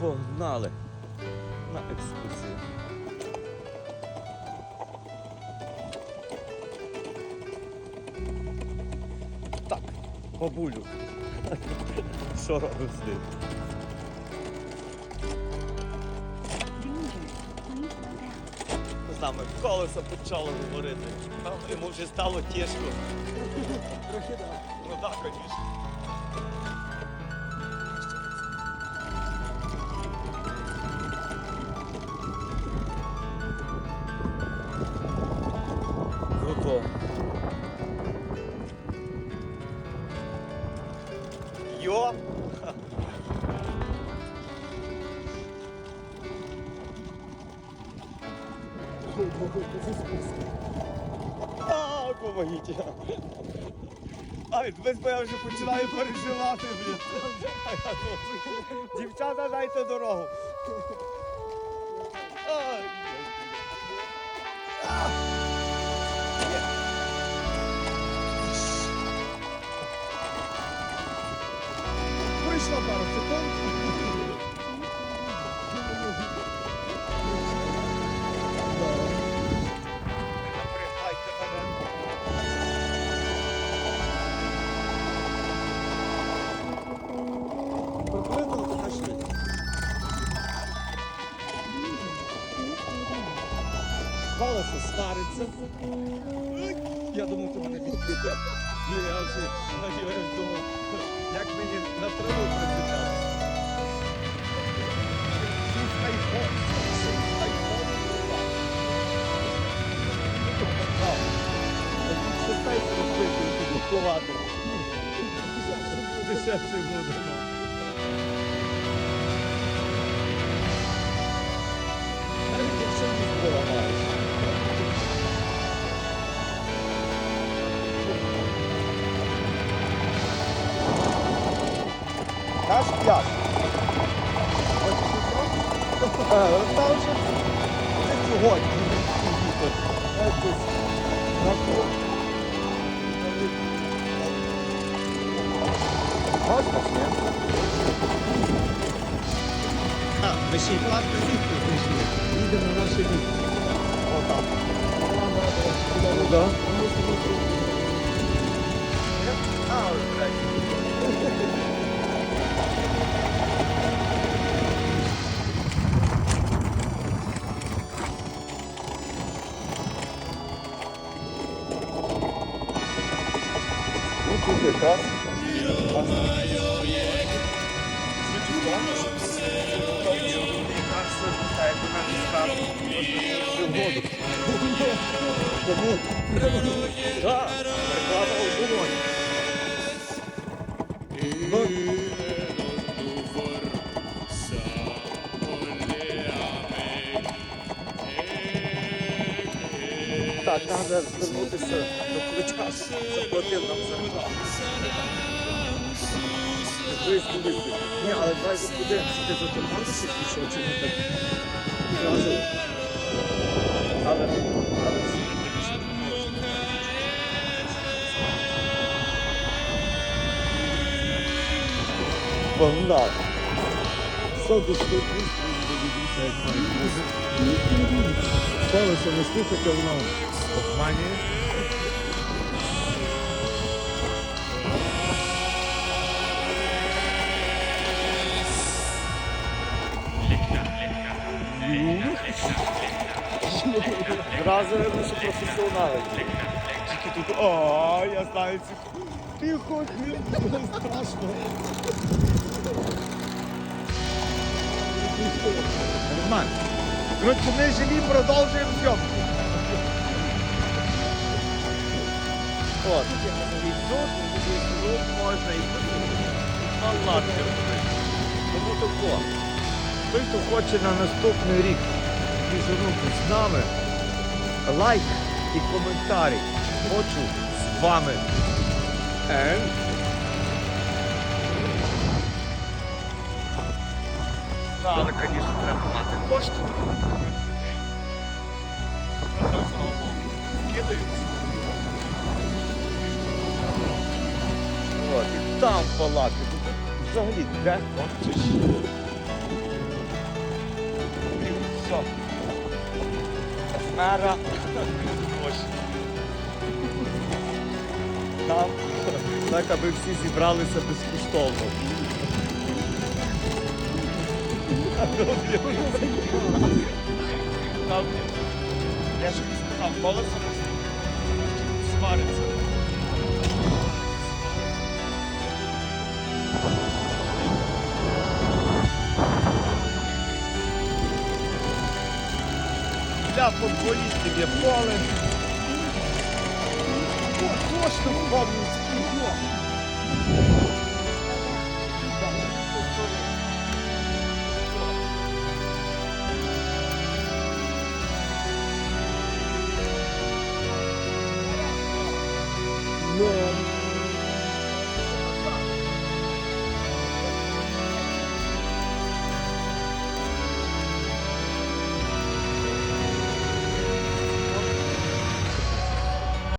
Погнали на екскурсію. Так, бабулю. Що робив з ним? З нами колесо почало говорити. Там йому вже стало тяжко. Трохи Ну так, звісно. А, помогите. Ай, без я вже починаю переживати, Дівчата, дайте дорогу. Прийшло пару секунд. Колесо свариться. Я думав, ти мене підбити. Ну я вже думав, як мені на траву приземляти. Сість айфон. Сість айфон. Буде. А, там вже сьогодні. Ж, ні? А, ми ще й класно сітку знайшли. Їдемо на наше місце. Отак. Ну, да. А, ось, блядь. Ну, тут якраз. Тому Так, реклама у так, треба звернутися до кличка, щоб заплатив нам за рекламу. Виски, виски. Ні, але давай подивимося, ти за тормозиш пішов, чи не так зразу. Але, але Погнали. Соду ступні. Колесо не слухайте, воно обманює. Зразу видно, що професіонали. Тільки тут, о, я знаю цю. Тихо, не страшно. Нормально. Коротше, ми живі, продовжуємо зйомку. От. І тут, тут можна і. Палатки робити. Тому тако. Той, хто хоче на наступний рік візерунку з нами, лайк і коментарі. Хочу з вами. And але, звісно, треба мати кошти. Палати. Взагалі де що? Мера. Гроші. Там, так, аби всі зібралися безкоштовно. Там, я ж сказав, колесо свариться. Для футболістів є поле. Точно впав